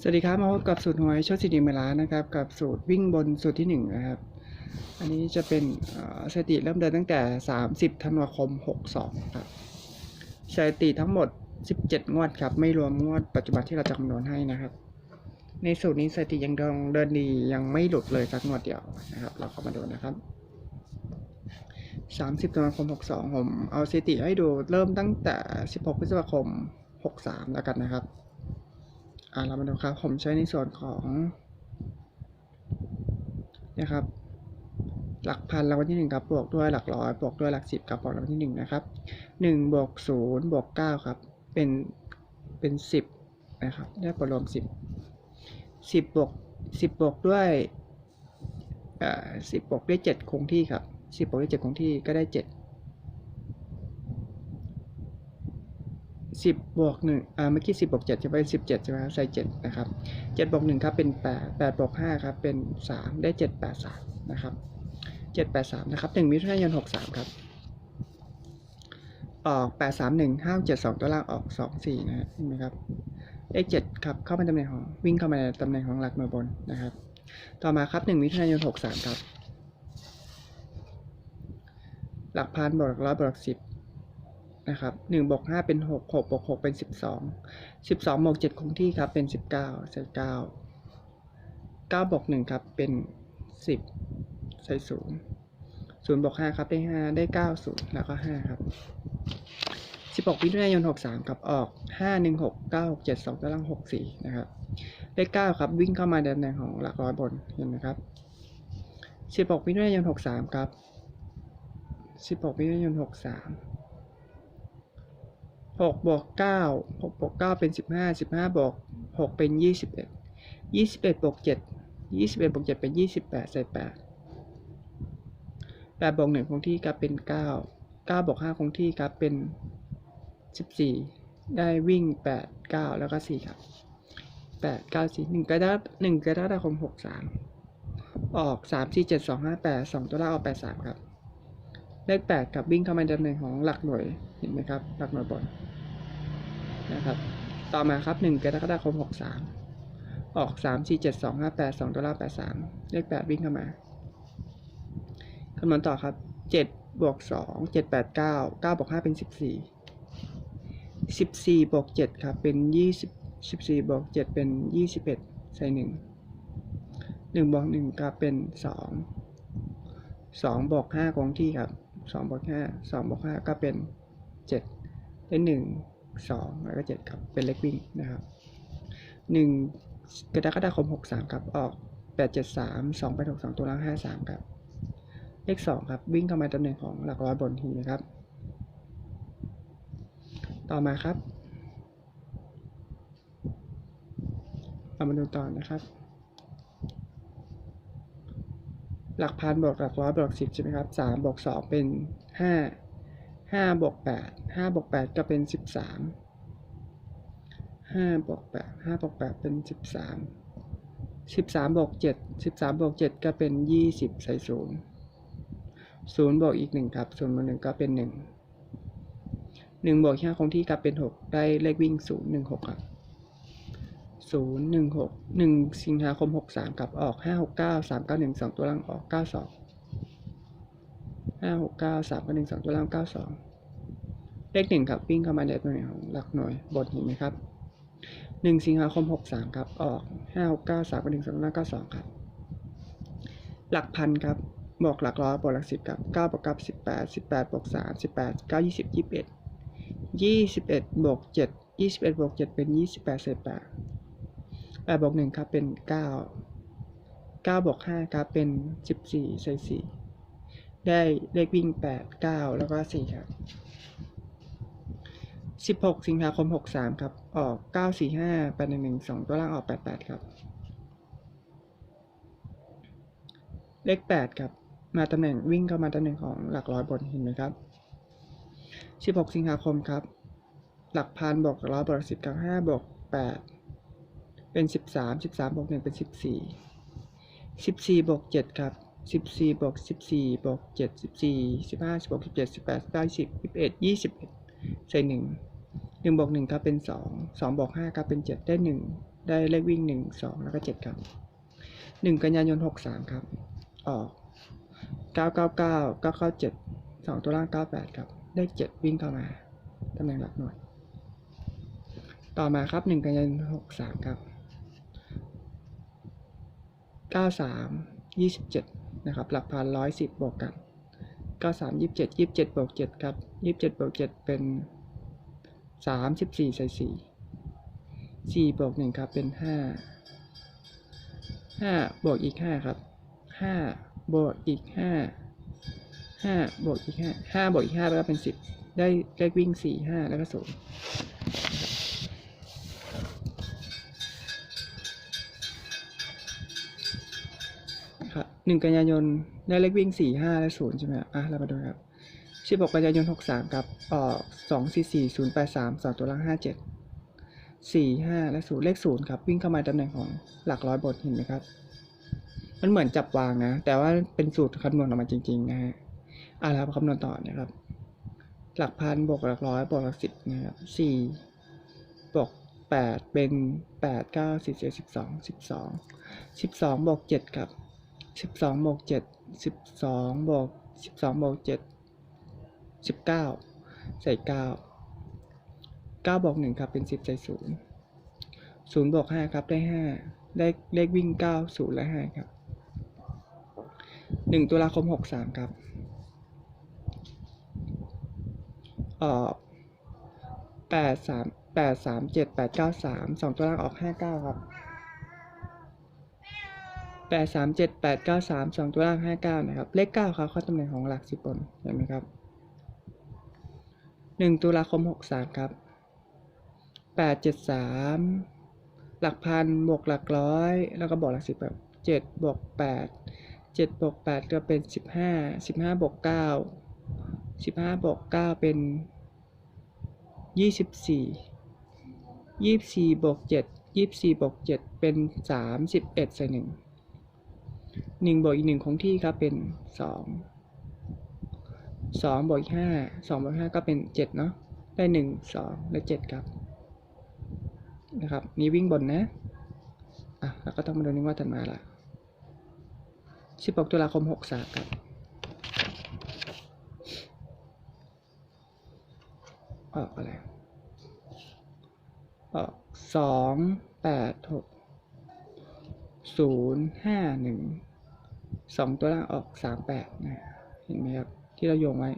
สวัสดีครับมาพบกับสูตรหวยชคสิริเมล้านนะครับกับสูตรวิ่งบนสูตรที่หนึ่งนะครับอันนี้จะเป็นสถิติเริ่มเดินตั้งแต่ 30ธันวาคม 62ครับสถิติทั้งหมด 17 งวดครับไม่รวมงวดปัจจุบันที่เราจะคำนวณให้นะครับ ในสูตรนี้สถิติยังเดินเดินดียังไม่หลุดเลยสักงวดเดียวนะครับ เราเข้ามาดูนะครับ30ธันวาคม 62 ผมเอาสถิติให้ดูเริ่มตั้งแต่ 16 พฤษภาคม 63 แล้วกันนะครับ อ่าเรามาดูครับ ผมใช้ในส่วนของนะครับ หลักพันรางวัลที่หนึ่งครับ บวกด้วยหลักร้อย บวกด้วยหลักสิบครับบวกรางวัลที่หนึ่งนะครับหนึ่งบวกศูนย์บวกเก้าครับ เป็น เป็นสิบนะครับ ได้ผลรวมสิบสิบบวกสิบบวกด้วยอ่อสิบบวกด้วยเจ็ดคงที่ครับสิบบวกด้วยเจ็ดคงที่ก็ได้เจ็ดสิบบวกหนึ่งอ่าเมื่อกี้สิบบวกเจ็ดจะเป็นสิบเจ็ดใช่ไหมครับใส่เจ็ดนะครับเจ็ดบวกหนึ่งครับเป็นแปดแปดบวกห้าครับเป็นสามได้เจ็ดแปดสามนะครับเจ็ดแปดสามนะครับหนึ่งมิถุนายนหกสามครับออกแปดสามหนึ่งห้าเจ็ดสองตัวล่างออกสองสี่นะฮะเห็นไหมครับเลขเจ็ดครับเข้ามาตำแหน่งของวิ่งเข้ามาในตำแหน่งของหลักหน่วยบนนะครับ ต่อมาครับหนึ่งมิถุนายนหกสามครับหลักพันบวกหลักร้อยบวกหลักสิบ นะครับหนึ่งบวกห้าเป็นหกหกบวกหกเป็นสิบสองสิบสองบวกเจ็ดคงที่ครับเป็นสิบเก้าใส่เก้าเก้าบวกหนึ่งครับเป็นสิบใส่ศูนย์ศูนย์บวกห้าครับได้ห้าได้เก้าศูนย์แล้วก็ห้าครับสิบหกมิถุนายนหกสามครับออกห้าหนึ่งหกเก้าหกเจ็ดสองตารางหกสี่นะครับเลขเก้าครับวิ่งเข้ามาในตำแหน่งของหลักร้อยบนเห็นไหมครับสิบหกมิถุนายนหกสามครับสิบหกมิถุนายนห กสามหกบวกเก้าหกบวกเก้าเป็นสิบห้าสิบห้าบวกหกเป็นยี่สิบเอ็ดยี่สิบเอ็ดบวกเจ็ดยี่สิบเอ็ดบวกเจ็ดเป็นยี่สิบแปดใส่แปดแปดบวกหนึ่งคงที่ครับเป็นเก้าเก้าบวกห้าคงที่ครับเป็นสิบสี่ได้วิ่งแปดเก้าแล้วก็สี่ครับแปดเก้าสี่หนึ่งกระดาษหนึ่งกระดาษคมหกสามออกสามสี่เจ็ดสองห้าแปดสองตัวล่างออกแปดสามครับ เลขแปดกับวิ่งเข้ามาในตำแหน่งของหลักหน่วยเห็นไหมครับ หลักหน่วยบนนะครับต่อมาครับหนึ่งกรกฎาคมหกสามออกสามสี่เจ็ดสองห้าแปดสองตัวล่าแปดสามเลขแปดวิ่งเข้ามาคำนวณต่อครับเจ็ดบวกสองเจ็ดแปดเก้าเก้าบวกห้าเป็นสิบสี่สิบสี่บวกเจ็ดครับ เป็นยี่สิบสิบสี่บวกเจ็ดเป็นยี่สิบเอ็ดใส่หนึ่งหนึ่งบวกหนึ่งครับ เป็นสองสองบวกห้าคงที่ครับ สองบวกห้าสองบวกห้าก็เป็นเจ็ดได้หนึ่งสองแล้วก็เจ็ดครับ เป็นเลขวิ่งนะครับหนึ่งกรกฎาคมหกสามครับ ออกแปดเจ็ดสามสองแปดหกสองตัวล่างห้าสามครับ เลขสองครับ วิ่งเข้ามาตำแหน่งของหลักร้อยบนทีนะครับ ต่อมาครับเรามาดูต่อนะครับ หลักพันบวกหลักร้อยบวกหลักสิบใช่ไหมครับสามบวกสองเป็นห้าห้าบวกแปดห้าบวกแปดก็เป็นสิบสามห้าบวกแปดห้าบวกแปดเป็นสิบสามสิบสามบวกเจ็ดสิบสามบวกเจ็ดก็เป็นยี่สิบใส่ศูนย์ศูนย์บวกอีกหนึ่งครับศูนย์บวกหนึ่งก็เป็นหนึ่งหนึ่งบวกห้าคงที่ครับเป็นหกได้เลขวิ่งศูนย์หนึ่งหกครับ ศูนย์หนึ่งหกหนึ่งสิงหาคมหกสามกับออกห้าหกเก้าสามเก้าหนึ่งสองตัวล่างออกเก้าสองห้าหกเก้าสามเก้าหนึ่งสองตัวล่างเก้าสองเลขหนึ่งครับวิ่งเข้ามาในตัวหน่วยของหลักหน่วยบนเห็นไหมครับหนึ่งสิงหาคมหกสามครับออกห้าหกเก้าสามเก้าหนึ่งสองตัวล่างเก้าสองครับ หลักพันครับบวกหลักร้อยบวกหลักสิบครับเก้าบวกก้าสิบแปดสิบแปดบวกสามสิบแปดเก้ายี่สิบยี่สิบเอ็ดยี่สิบเอ็ดบวกเจ็ดยี่สิบเอ็ดบวกเจ็ดเป็นยี่สิบแปดเศษแปด แปดบวกหนึ่งครับเป็นเก้าเก้าบวกห้าครับเป็นสิบสี่ใส่สี่ได้เลขวิ่งแปดเก้าแล้วก็สี่ครับสิบหกสิงหาคมหกสามครับ ออกเก้าสี่ห้าแปดหนึ่งหนึ่งสองตัวล่างออกแปดแปดครับ เลขแปดครับ มาตำแหน่งวิ่งเข้ามาตำแหน่งของหลักร้อยบนเห็นไหมครับสิบหกสิงหาคมครับ หลักพันบวกร้อยบวกสิบกับห้าบวกแปด เป็นสิบสามสิบสามบวกหนึ่งเป็นสิบสี่สิบสี่บวกเจ็ดครับสิบสี่บวกสิบสี่บวกเจ็ดสิบสี่สิบห้าสิบหกสิบเจ็ดสิบแปดสิบเก้าสิบสิบเอ็ดยี่สิบเอ็ดใส่หนึ่งหนึ่งบวกหนึ่งครับเป็นสองสองบวกห้าครับเป็นเจ็ดได้หนึ่งได้เลขวิ่งหนึ่งสองแล้วก็เจ็ดครับหนึ่งกันยายนหกสามครับ ออกเก้าเก้าเก้าเก้าเก้าเจ็ดสองตัวล่างเก้าแปดครับเลขเจ็ดวิ่งเข้ามาตำแหน่งหลักหน่วย ต่อมาครับหนึ่งกันยายนหกสามครับ 93 27 นะครับ หลักพัน 110 บวกกัน 93 27 27 บวก 7 ครับ 27 บวก 7 เป็น 34 ใส่ 4 4 บวก 1 ครับ เป็น 5 5 บวกอีก 5 ครับ 5 บวกอีก 5 5 บวกอีก 5 5 บวกอีก5แล้วก็เป็น 10 ได้เลขวิ่ง 4 5 แล้วก็ 0 หนึ่งกันยายนได้เลขวิ่งสี่ห้าและศูนย์ใช่ไหมอะเรามาดูครับสิบหกกันยายนหกสามครับออกสองสี่สี่ศูนย์แปดสามสองตัวล่างห้าเจ็ดสี่ห้าและศูนย์เลขศูนย์ครับ วิ่งเข้ามาตำแหน่งของหลักร้อยบทเห็นไหมครับ มันเหมือนจับวางนะ แต่ว่าเป็นสูตรคำนวณออกมาจริง ๆ นะฮะอะเราคำนวณต่อนะครับ หลักพันบวกหลักร้อยบวกหลักสิบนะครับสี่บวกแปดเป็นแปดเก้าสิบเจ็ดสิบสองสิบสองสิบสองบวกเจ็ดครับ สิบสองบวกเจ็ดสิบสองบวกสิบสองบวกเจ็ดสิบเก้าใส่เก้าเก้าบวกหนึ่งครับเป็นสิบใส่ศูนย์ศูนย์บวกห้าครับได้ห้าได้เลขวิ่งเก้าศูนย์และห้าครับหนึ่งตุลาคมหกสามครับออกแปดสามแปดสามเจ็ดแปดเก้าสามสองตัวล่างออกห้าเก้าครับ แปดสามเจ็ดแปดเก้าสามสองตัวล่างห้าเก้านะครับ เลขเก้าครับเข้าตำแหน่งของหลักสิบบนเห็นไหมครับหนึ่งตุลาคมหกสามครับแปดเจ็ดสามหลักพันบวกหลักร้อย แล้วก็บอกหลักสิบแบบเจ็ดบวกแปดเจ็ดบวกแปดก็เป็นสิบห้าสิบห้าบวกเก้าสิบห้าบวกเก้าเป็นยี่สิบสี่ยี่สิบสี่บวกเจ็ดยี่สิบสี่บวกเจ็ดเป็นสามสิบเอ็ดใส่หนึ่ง หนึ่งบวกอีกหนึ่งคงที่ครับเป็นสองสองบวกอีกห้าสองบวกห้าก็เป็นเจ็ดเนาะได้หนึ่งสองและเจ็ดครับนะครับนี่วิ่งบนนะอะแล้วก็ต้องมาดูนึงว่าถัดมาละสิบหกตุลาคมหกสามครับออกอะไรออกสองแปดหกศูนย์ห้าหนึ่ง สองตัวล่างออกสามแปดนะเห็นไหมครับ ที่เราโยงไว้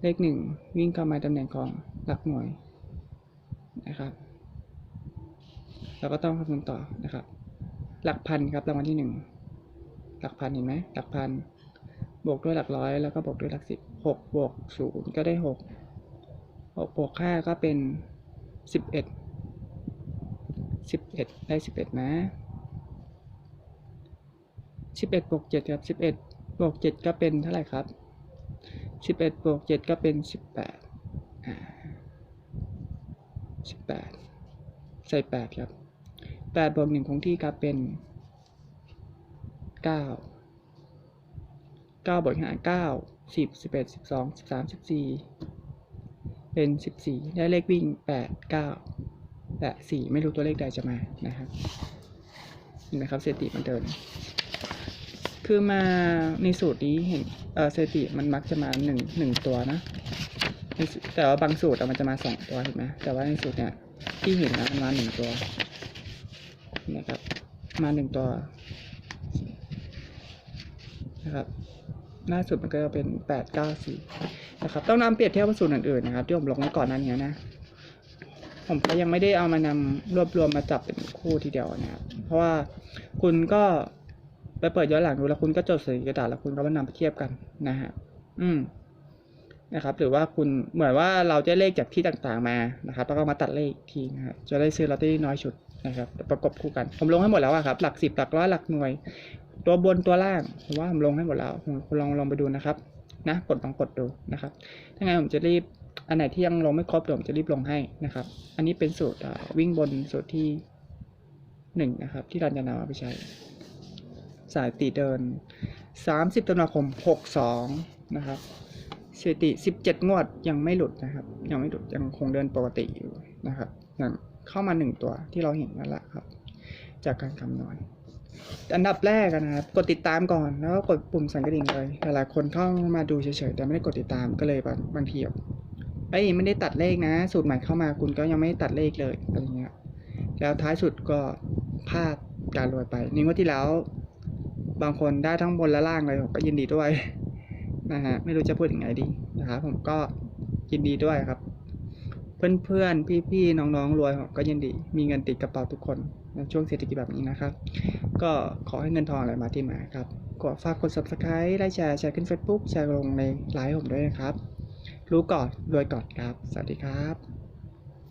เลขหนึ่งวิ่งเข้ามาตำแหน่งของหลักหน่วยนะครับ เราก็ต้องคำนวณต่อนะครับ หลักพันครับรางวัลที่หนึ่งหลักพันเห็นไหมหลักพันบวกด้วยหลักร้อยแล้วก็บวกด้วยหลักสิบหกบวกศูนย์ก็ได้หกหกบวกห้าก็เป็นสิบเอ็ดสิบเอ็ดได้สิบเอ็ดนะ สิบเอ็ดบวกเจ็ดครับสิบเอ็ดบวกเจ็ดก็เป็นเท่าไหร่ครับสิบเอ็ดบวกเจ็ดก็เป็นสิบแปดอ่าสิบแปดใส่แปดครับแปดบวกหนึ่งคงที่ครับเป็นเก้าเก้าบวกห้าเก้าสิบสิบเอ็ดสิบสองสิบสามสิบสี่เป็นสิบสี่ได้เลขวิ่งแปดเก้าและสี่ไม่รู้ตัวเลขใดจะมานะครับเห็นไหมครับเสถิติมันเดิน คือมาในสูตรนี้เห็นเออสถิติมันมักจะมาหนึ่งหนึ่งตัวนะแต่ว่าบางสูตรมันจะมาสองตัวเห็นไหมแต่ว่าในสูตรเนี่ยที่เห็นนะมันมาหนึ่งตัวนะครับ มาหนึ่งตัวนะครับล่าสุดมันก็จะเป็นแปดเก้าสี่นะครับ ต้องนำเปรียบเทียบกับสูตรอื่นๆนะครับที่ผมลงไว้ก่อนหนั้นเนี้ยนะผมก็ยังไม่ได้เอามานำรวบรวมมาจับเป็นคู่ทีเดียวนะครับ เพราะว่าคุณก็ ไปเปิดย้อนหลังดูแล้วคุณก็จดใส่กระดาษแล้วคุณก็มานำไปเทียบกันนะฮะอืมนะครับ หรือว่าคุณเหมือนว่าเราจะเลขจากที่ต่างๆมานะครับแล้วก็มาตัดเลขทีนะครับจะได้ซื้อลอตเตอรี่น้อยชุดนะครับ ประกบคู่กันผมลงให้หมดแล้วอะครับ หลักสิบหลักร้อยหลักหน่วย ตัวบนตัวล่างผมว่าผมลงให้หมดแล้วคุณลองลองไปดูนะครับ นะกดลองกดดูนะครับถ้าไงผมจะรีบอันไหนที่ยังลงไม่ครบเดี๋ยวผมจะรีบลงให้นะครับ อันนี้เป็นสูตรวิ่งบนสูตรที่หนึ่งนะครับ ที่เราจะนำมาไปใช้ สายตีเดินสามสิบตุลาคมหกสองนะครับสถิติสิบเจ็ดงวดยังไม่หลุดนะครับ ยังไม่หลุดยังคงเดินปกติอยู่นะครับอย่างเข้ามาหนึ่งตัวที่เราเห็นนั่นแหละครับ จากการคำนวณอันดับแรกนะครับกดติดตามก่อนแล้วก็กดปุ่มสั่นกระดิ่งเลยหลายๆคนเข้ามาดูเฉยๆแต่ไม่ได้กดติดตามก็เลยบางบางทีแบบเอ้ยไม่ได้ตัดเลขนะ สูตรใหม่เข้ามาคุณก็ยังไม่ตัดเลขเลยอะไรเงี้ยแล้วท้ายสุดก็พลาดการรวยไปนี่งว่าที่แล้ว บางคนได้ทั้งบนและล่างเลยผมก็ยินดีด้วยนะฮะไม่รู้จะพูดยังไงดีนะครับผมก็ยินดีด้วยครับ เพื่อนๆพี่ๆน้องๆรวยผมก็ยินดี มีเงินติดกระเป๋าทุกคนในช่วงเศรษฐกิจแบบนี้นะครับ ก็ขอให้เงินทองอะไรมาที่มาครับกดฝากกด subscribe ได้แชร์แชร์ขึ้น Facebook แชร์ลงในไลฟ์ผมด้วยนะครับ รู้ก่อนรวยก่อนครับ สวัสดีครับ